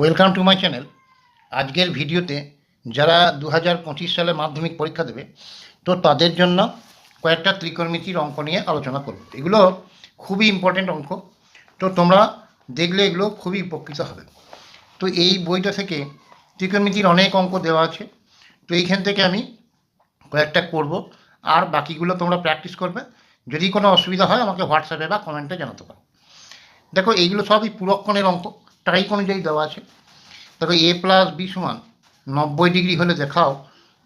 Welcome to my channel. আজকের ভিডিওতে যারা দু হাজার পঁচিশ সালে মাধ্যমিক পরীক্ষা দেবে, তো তাদের জন্য কয়েকটা ত্রিকোণমিতির অঙ্ক নিয়ে আলোচনা করব। এগুলো খুবই ইম্পর্টেন্ট অঙ্ক। তো তোমরা দেখলে এগুলো খুবই উপকৃত হবে। তো এই বইটা থেকে ত্রিকোণমিতির অনেক অঙ্ক দেওয়া আছে। তো এইখান থেকে আমি কয়েকটা করব। আর বাকিগুলো তোমরা প্র্যাকটিস করবে। যদি কোনো অসুবিধা হয়, আমাকে হোয়াটসঅ্যাপে বা কমেন্টে জানাতে পারো। দেখো, এইগুলো সবই পুরক্ষণের অঙ্ক। টাইপ অনুযায়ী দেওয়া আছে। দেখো এ প্লাস বি সমান নব্বই ডিগ্রি হলে দেখাও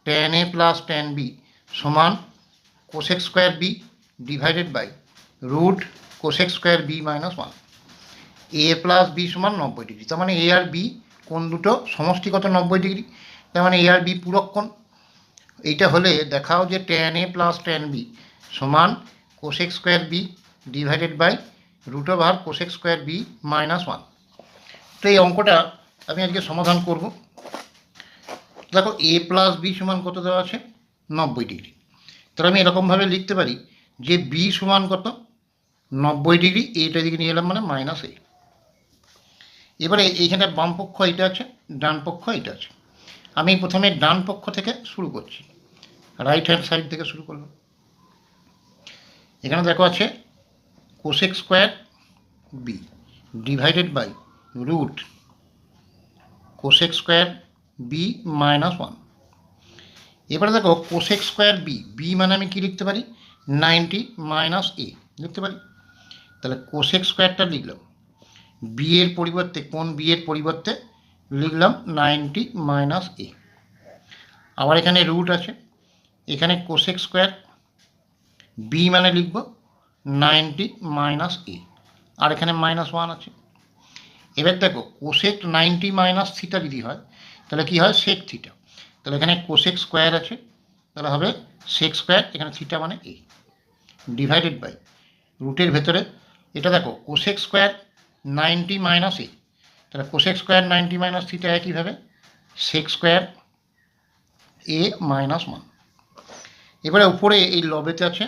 tan A plus tan B সমান cosec square B divided by root cosec square B minus one A plus B সমান নব্বই ডিগ্রি, তার মানে এ আর বি কোন দুটো সমষ্টিগত নব্বই ডিগ্রি, তার মানে এ আর বি পুরক্ষণ। এইটা হলে দেখাও যে tan A plus tan B সমান cosec square B divided by root over cosec square B minus one তো এই অঙ্কটা আমি আজকে সমাধান করব। দেখো এ প্লাস বি সমান কত দেওয়া আছে? নব্বই ডিগ্রি তাহলে আমি এরকমভাবে লিখতে পারি যে বি সমান কত? নব্বই ডিগ্রি এইটা দিকে নিয়ে এলাম মানে মাইনাস এ এবারে এইখানে বাম পক্ষ এটা আছে, ডান পক্ষ এটা আছে। আমি প্রথমে ডান পক্ষ থেকে শুরু করছি। রাইট হ্যান্ড সাইড থেকে শুরু করলাম। এখানে দেখো আছে cosec square B divided by root cosec square B minus one এবারে দেখো কোসেক স্কোয়ার বি বি মানে আমি কি লিখতে পারি? নাইনটি মাইনাস এ লিখতে পারি? তাহলে কোসেক স্কোয়ারটা লিখলাম। বি এর পরিবর্তে, কোন বি এর পরিবর্তে? লিখলাম নাইনটি মাইনাস এ আবার এখানে রুট আছে। এখানে কোসেক স্কোয়ার বি মানে লিখব নাইনটি মাইনাস এ আর এখানে মাইনাস ওয়ান আছে। এবার দেখো কোসেক নাইনটি মাইনাস থিটা যদি হয়, তাহলে কি হয়? সেক থিটা তাহলে এখানে কোসেক স্কোয়ার আছে, তাহলে হবে সেক স্কোয়ার এখানে থিটা মানে এ ডিভাইডেড বাই রুটের ভেতরে, এটা দেখো cosec square ninety minus A তাহলে cosec square ninety minus theta একইভাবে sec square A minus one এবারে উপরে এই লবেতে আছে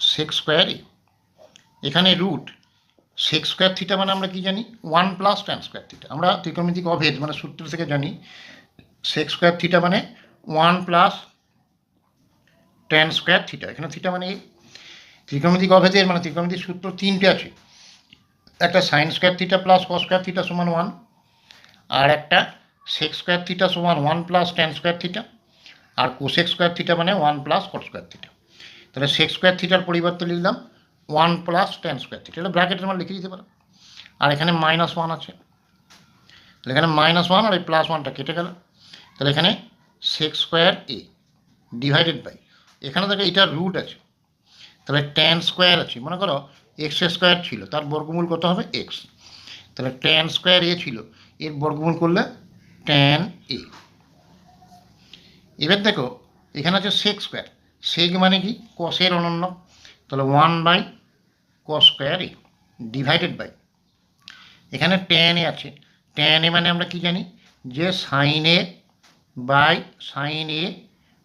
সেক্স স্কোয়ার এ এখানে রুট সেক্স স্কোয়ার থিটা মানে আমরা কি জানি? One plus tan square theta আমরা ত্রিকোণমিতিক অভেদ মানে সূত্র থেকে জানি। সেক্স স্কোয়ার থিটা মানে one plus tan square theta এখানে থিটা মানে ত্রিকোণমিতিক অভেদের মানে ত্রিকোণমিতিক সূত্র তিনটে আছে। একটা sine square theta plus cos square theta সমান ওয়ান আর একটা সেক্স স্কোয়ার থিটা সমান one plus tan square theta আর কোসেক স্কোয়ার থিটা মানে one plus cot square theta তাহলে সেক্স স্কোয়ার থিটার পরিবর্তে লিখলাম one plus tan square theta. এটা ব্র্যাকেটের মানে লিখে দিতে পারো। আর এখানে মাইনাস ওয়ান আছে। তাহলে এখানে মাইনাস ওয়ান আর এই প্লাস ওয়ানটা কেটে গেল। তাহলে এখানে sec square A divided by এখানে দেখো এটা রুট আছে। তাহলে টেন স্কোয়ার আছে। মনে করো এক্স স্কোয়ার ছিল, তার বর্গমূল কত হবে এক্স তাহলে টেন স্কোয়ার এ ছিল, এর বর্গমূল করলে টেন এ এবার দেখো, এখানে আছে সেক স্কোয়ার সেক মানে কি? কষের অনন্য। তাহলে one by cos square A divided by এখানে টেন এ আছে। টেন এ মানে আমরা কি জানি? যে sine A by sine A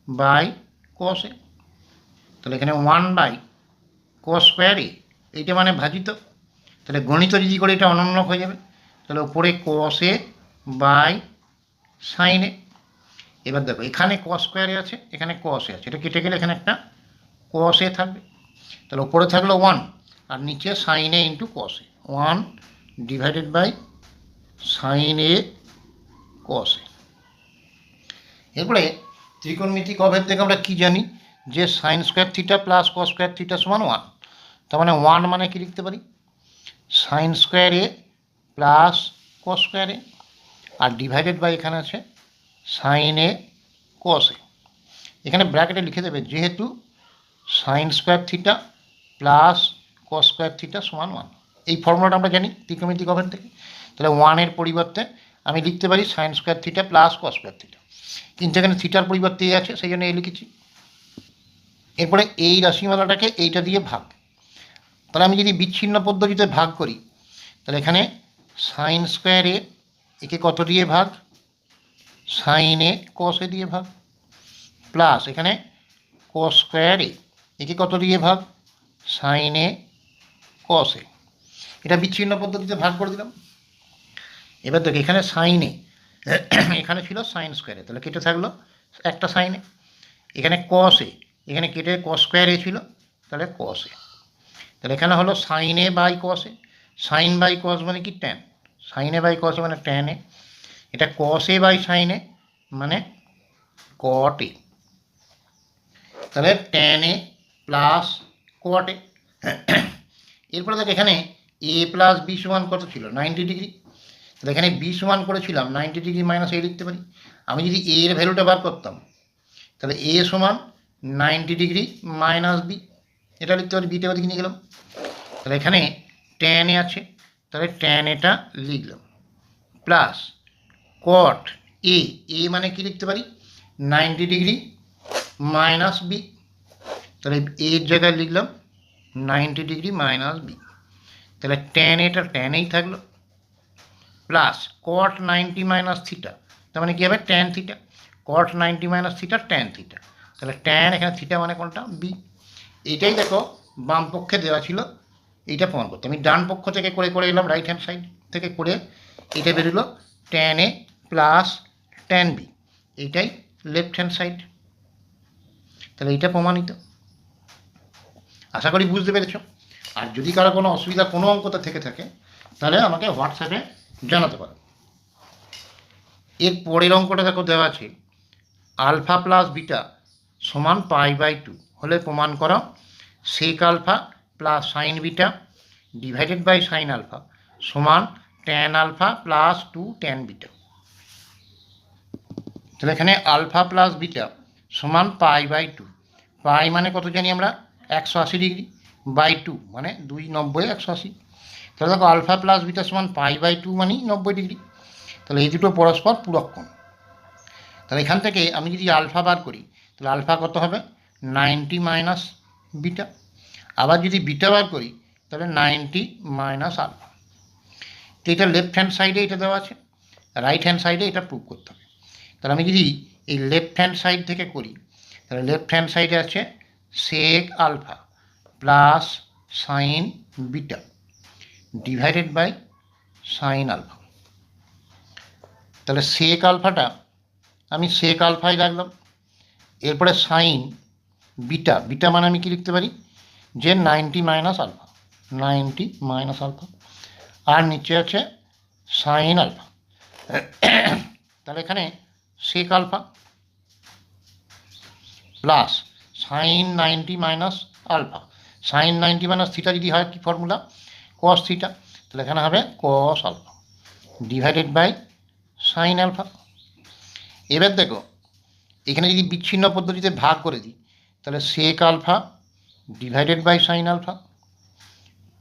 by cos A. তাহলে এখানে one by cos square A এইটা মানে ভাজিত। তাহলে গণিত যদি করে এটা অনন্য হয়ে যাবে। তাহলে উপরে কস এ বাই সাইন এ। এবার দেখো, এখানে কস স্কোয়ারে আছে, এখানে কসে আছে। এটা কেটে গেলে এখানে একটা কসে থাকবে। তাহলে উপরে থাকল ওয়ান আর নিচে sine A into cos A one divided by sine A cos A এরপরে ত্রিকোণমিতিক অভেদ থেকে আমরা কী জানি? যে sine square theta plus cos square theta সমান ওয়ান তার মানে ওয়ান মানে কি লিখতে পারি? Sine square A plus cos square A R divided by এখানে আছে সাইন এ কস এ এখানে ব্র্যাকেটে লিখে দেবে, যেহেতু sine square theta plus cos square theta সমান ওয়ান এই ফর্মুলাটা আমরা জানি ত্রিকোণমিতিক অভেদ থেকে। তাহলে ওয়ানের পরিবর্তে আমি লিখতে পারি sine square theta plus cos square theta কিন্তু এখানে থিটার পরিবর্তে এ আছে, সেই জন্য এ লিখেছি। এরপরে এই রাশিমালাটাকে এইটা দিয়ে ভাগ। তাহলে আমি যদি বিচ্ছিন্ন পদ্ধতিতে ভাগ করি, তাহলে এখানে সাইন স্কোয়ার এ একে কত দিয়ে ভাগ? সাইনে কসে দিয়ে ভাগ। প্লাস এখানে কস স্কোয়ার এ একে কত দিয়ে ভাগ? সাইনে কসে এটা বিচ্ছিন্ন পদ্ধতিতে ভাগ করে দিলাম। এবার দেখো, এখানে সাইনে এখানে ছিল সাইন স্কোয়ারে তাহলে কেটে থাকল একটা সাইনে এখানে কসে এখানে কেটে কস স্কোয়ারে ছিল, তাহলে কসে তাহলে এখানে হলো সাইনে বাই কসে সাইন বাই কস মানে কি? ট্যান সাইনে বাই কসে মানে ট্যানে এটা কসে বাই সাইনে মানে কটে তাহলে ট্যানে প্লাস কটে এরপরে দেখ এখানে এ প্লাস বি সমান কত ছিল? নাইনটি ডিগ্রি তাহলে এখানে বি সমান করেছিলাম নাইনটি ডিগ্রি মাইনাস এ লিখতে পারি। আমি যদি এ এর ভ্যালুটা বার করতাম, তাহলে এ সমান নাইনটি ডিগ্রি মাইনাস বি এটা লিখতে পারি বিটা ওদিকে নিয়ে গেলাম। তাহলে এখানে ট্যান এ আছে, তাহলে ট্যান এটা লিখলাম। প্লাস কট এ এ মানে কি লিখতে পারি? নাইনটি ডিগ্রি মাইনাস বি তাহলে এর জায়গায় লিখলাম নাইনটি ডিগ্রি মাইনাস বি তাহলে ট্যান এটা ট্যানেই থাকল। Plus cot ninety minus theta তার মানে কী হবে? Tan theta cot ninety minus theta tan theta তাহলে ট্যান এখানে থিটা মানে কোনটা? বি এটাই দেখো, বাম পক্ষে দেওয়া ছিল, এইটা প্রমাণ করতে। আমি ডান পক্ষ থেকে করে করে এলাম রাইট হ্যান্ড সাইড থেকে করে এটা বেরোলো tan A plus tan B এইটাই লেফট হ্যান্ড সাইড তাহলে এইটা প্রমাণিত। আশা করি বুঝতে পেরেছ। আর যদি কারও কোনো অসুবিধা কোনো অঙ্কতে থেকে থাকে, তাহলে আমাকে হোয়াটসঅ্যাপে জানাতে পারো। এর পরের অঙ্কটা দেখো দেওয়া আছে, আলফা প্লাস বিটা সমান পাই বাই টু হলে প্রমাণ করো sec alpha plus sine beta divided by sine alpha সমান tan alpha plus two tan beta. তাহলে এখানে আলফা প্লাস বিটা সমান পাই বাই টু, পাই মানে কত জানি আমরা? একশো আশি ডিগ্রি বাই টু মানে দুই নব্বই একশো আশি। তাহলে দেখো আলফা প্লাস বিটা সমান পাই বাই টু মানেই নব্বই ডিগ্রি। তাহলে এই দুটো পরস্পর পূরকক্ষণ তাহলে এখান থেকে আমি যদি আলফা বার করি, তাহলে আলফা কত হবে? Ninety minus beta. আবার যদি বিটা বার করি, তাহলে নাইনটি মাইনাস আলফা। তো এটা লেফট হ্যান্ড সাইডে এটা দেওয়া আছে রাইট হ্যান্ড সাইডে এটা প্রুভ করতে হবে। তাহলে আমি যদি এই লেফট হ্যান্ড সাইড থেকে করি, তাহলে লেফট হ্যান্ড সাইডে আছে sec alpha plus sine beta divided by sine alpha তাহলে সেক আলফাটা আমি সেক আলফাই রাখলাম। এরপরে সাইন বিটা বিটা মানে আমি কি লিখতে পারি? যে ninety minus alpha ninety minus alpha আর নিচে আছে সাইন আলফা তাহলে এখানে sec alpha plus sine ninety minus alpha sine ninety minus theta যদি হয়, কি ফর্মুলা কস থিটা তাহলে এখানে হবে cos alpha divided by sine alpha এবার দেখো, এখানে যদি বিচ্ছিন্ন পদ্ধতিতে ভাগ করে দিই, তাহলে sec alpha divided by sine alpha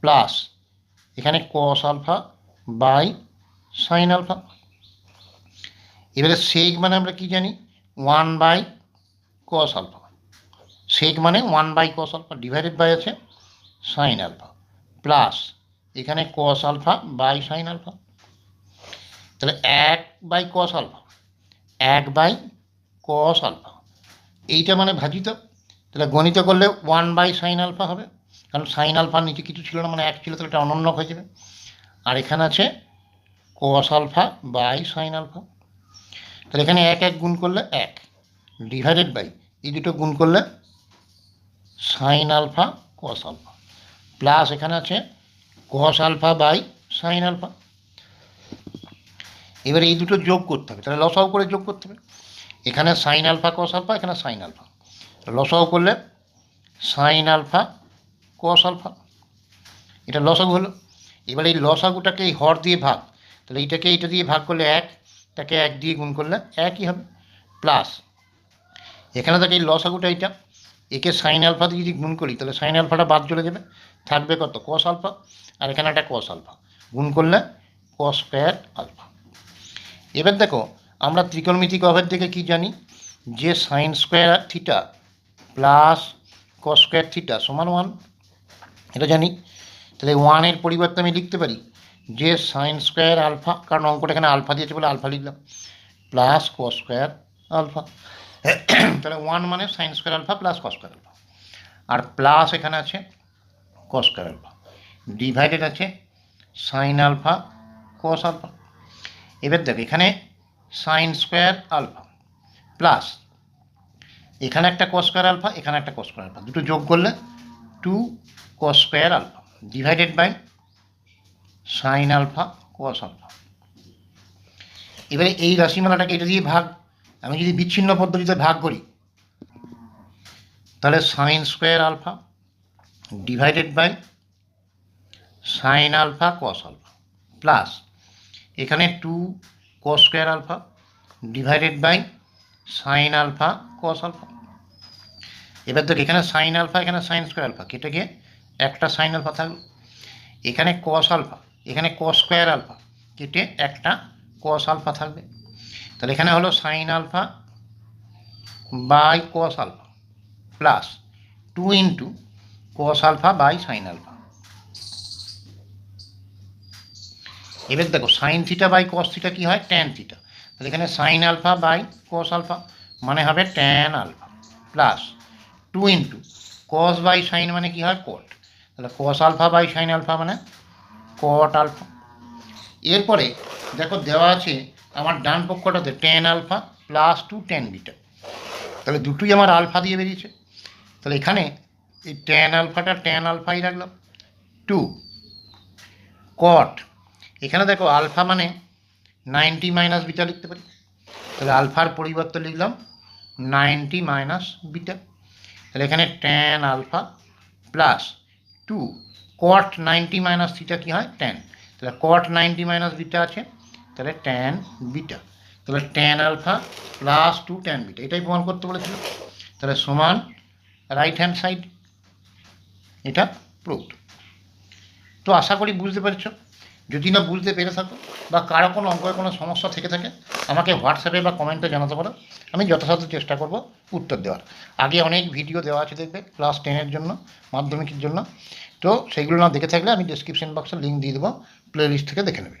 plus এখানে cos alpha by sine alpha এবারে সেক মানে আমরা কি জানি? One by cos alpha sec মানে one by cos alpha divided by আছে সাইন আলফা প্লাস এখানে cos alpha by sine alpha তাহলে এক বাই কস আলফা এক বাই কস আলফা এইটা মানে ভাজিত, তাহলে গণিত করলে ওয়ান বাই সাইন আলফা হবে। কারণ সাইন আলফার নিচে কিছু ছিল না মানে এক ছিল, তাহলে এটা অনন্য হয়ে যাবে। আর এখানে আছে cos alpha by sine alpha তাহলে এখানে এক এক গুণ করলে এক ডিভাইডেড বাই এই দুটো গুণ করলে sine alpha cos alpha plus এখানে আছে cos alpha by sine alpha এবারে এই দুটো যোগ করতে হবে, তাহলে লসাও করে যোগ করতে হবে। এখানে সাইন আলফা কস আলফা এখানে সাইন আলফা লসাও করলে সাইন আলফা কস আলফা এটা লসাগু হলো। এবার এই লসাগুটাকে এই হর দিয়ে ভাগ, তাহলে এইটাকে এইটা দিয়ে ভাগ করলে এক, তাকে এক দিয়ে গুণ করলে একই হবে। প্লাস এখানে থাকে এই লসাগুটা এইটা। একে সাইন আলফা দিয়ে যদি গুণ করি, তাহলে সাইন আলফাটা বাদ চলে যাবে। থাকবে কত? কস আলফা আর এখানে একটা কস আলফা গুণ করলে কস স্কোয়ার আলফা এবার দেখো, আমরা ত্রিকোণমিতিক অভেদ থেকে কি জানি? যে sine square theta plus cos square theta সমান ওয়ান এটা জানি। তাহলে ওয়ানের পরিবর্তে আমি লিখতে পারি যে সাইন স্কোয়ার আলফা কারণ অঙ্কটা এখানে আলফা দিয়েছে বলে আলফা লিখলাম। প্লাস কস স্কোয়ার আলফা তাহলে ওয়ান মানে sine square alpha plus cos square alpha আর প্লাস এখানে আছে কস স্কোয়ার আলফা ডিভাইডেড আছে সাইন আলফা কস আলফা এবার দেখো, এখানে সাইন স্কোয়ার আলফা প্লাস এখানে একটা কস স্কোয়ার আলফা এখানে একটা কস স্কোয়ার আলফা দুটো যোগ করলে two cos square alpha divided by sine alpha cos alpha এবারে এই রাশিমালাটাকে এটা দিয়ে ভাগ আমি যদি বিচ্ছিন্ন পদ্ধতিতে ভাগ করি, তাহলে sine square alpha divided by sine alpha cos alpha plus এখানে two cos square alpha divided by sine alpha cos alpha এবার দেখ, এখানে সাইন আলফা এখানে সাইন স্কোয়ার আলফা কেটে গিয়ে একটা সাইন আলফা থাকল। এখানে কস আলফা এখানে কস স্কোয়ার আলফা কেটে একটা কস আলফা থাকবে। তাহলে এখানে হলো sine alpha by cos alpha plus two into cos alpha by sine alpha এবার দেখো sine theta by cos theta কী হয়? ট্যান থিটা তাহলে এখানে sine alpha by cos alpha মানে হবে tan alpha plus two into cos by sine মানে কী হয়? কট তাহলে cos alpha by sine alpha মানে কট আলফা এরপরে দেখো দেওয়া আছে আমার ডান পক্ষটাতে tan alpha plus two tan beta তাহলে দুটোই আমার আলফা দিয়ে বেরিয়েছে। তাহলে এখানে এই টেন আলফাটা টেন আলফাই রাখলাম। টু কট এখানে দেখো আলফা মানে নাইনটি মাইনাস বিটা লিখতে পারি। তাহলে আলফার পরিবর্তে লিখলাম নাইনটি মাইনাস বিটা তাহলে এখানে tan alpha plus two cot ninety minus theta কী হয়? টেন তাহলে কট নাইনটি মাইনাস বিটা আছে। তাহলে ট্যান বিটা তাহলে tan alpha plus two tan beta এটাই প্রমাণ করতে বলেছিল তাহলে সমান রাইট হ্যান্ড সাইড এটা প্রুভড তো আশা করি বুঝতে পেরেছ। যদি না বুঝতে পেরে থাকো বা কারও কোনো অঙ্কের কোনো সমস্যা থেকে থাকে, আমাকে হোয়াটসঅ্যাপে বা কমেন্টে জানাতে পারো। আমি যথাসাধ্য চেষ্টা করব উত্তর দেওয়ার। আগে অনেক ভিডিও দেওয়া আছে দেখবে ক্লাস টেনের জন্য, মাধ্যমিকের জন্য। তো সেইগুলো না দেখে থাকলে আমি ডিসক্রিপশন বক্সে লিঙ্ক দিয়ে দেবো প্লে লিস্ট থেকে দেখে নেবে।